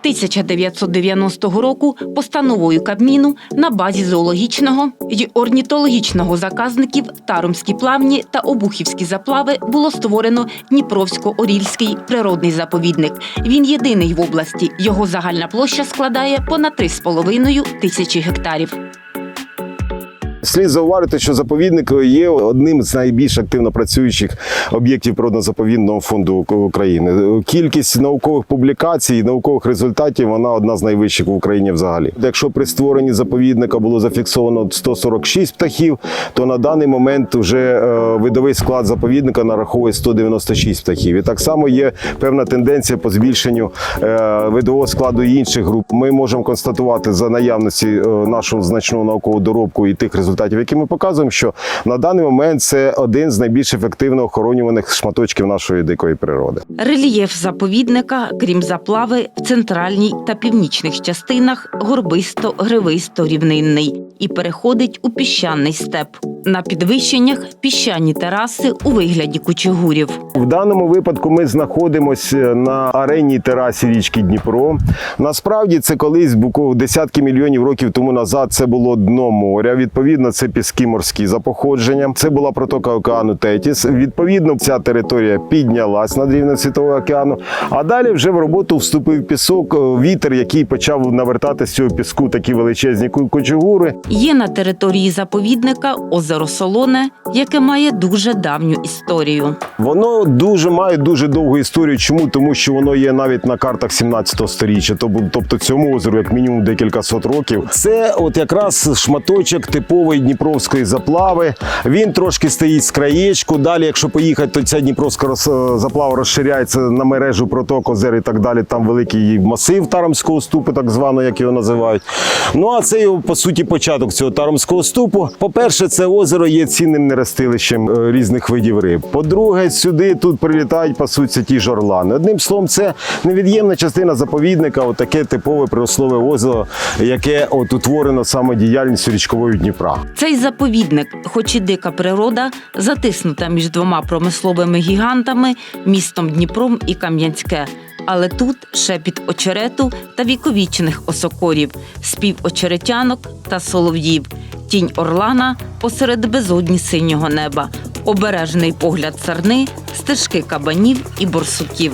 1990 року постановою Кабміну на базі зоологічного й орнітологічного заказників Тарумські плавні та Обухівські заплави було створено Дніпровсько-Орільський природний заповідник. Він єдиний в області. Його загальна площа складає понад 3,5 тисячі гектарів. Слід зауважити, що заповідник є одним з найбільш активно працюючих об'єктів природно-заповідного фонду України. Кількість наукових публікацій, наукових результатів вона одна з найвищих в Україні взагалі. Якщо при створенні заповідника було зафіксовано 146 птахів, то на даний момент вже е, видовий склад заповідника нараховує 196 птахів. І так само є певна тенденція по збільшенню е, видового складу інших груп. Ми можемо констатувати за наявності е, нашого значного наукового доробку і тих результатів, які ми показуємо, що на даний момент це один з найбільш ефективно охоронюваних шматочків нашої дикої природи. Рельєф заповідника, крім заплави, в центральній та північних частинах горбисто-гривисто-рівнинний і переходить у піщаний степ. На підвищеннях піщані тераси у вигляді кучегурів. В даному випадку ми знаходимося на аренній терасі річки Дніпро. Насправді це колись буквально десятки мільйонів років тому назад це було дно моря. Відповідно, це піски морські за походженням. Це була протока океану Тетіс. Відповідно, ця територія піднялась над рівнем світового океану. А далі вже в роботу вступив пісок, е, вітер, який почав навертати з цього піску такі величезні ку- кучугури. Є на території заповідника озеро Солоне, яке має дуже давню історію. Воно дуже має дуже довгу історію. Чому? Тому що воно є навіть на картах 17 сторіччя. Тобто, цьому озеру як мінімум декілька сот років. Це от якраз шматочок типової дніпровської заплави. Він трошки стоїть з краєчку. Далі, якщо поїхати, то ця дніпровська заплава розширяється на мережу проток озер і так далі. Там великий масив Тарамського ступу, так звано, як його називають. Ну а це його по суті початок цього Тарамського ступу. По-перше, це озеро є цінним нерестилищем е, різних видів риб. По-друге, сюди тут прилітають, пасуться ті ж орлани. Одним словом, це невід'ємна частина заповідника, отаке типове промислове озеро, яке от утворено саме діяльністю річкової Дніпра. Цей заповідник, хоч і дика природа, затиснута між двома промисловими гігантами містом Дніпром і Кам'янське. Але тут шепіт очерету та віковічних осокорів, спів очеретянок та солов'їв, тінь орлана посеред безодні синього неба, обережний погляд сарни, стежки кабанів і борсуків.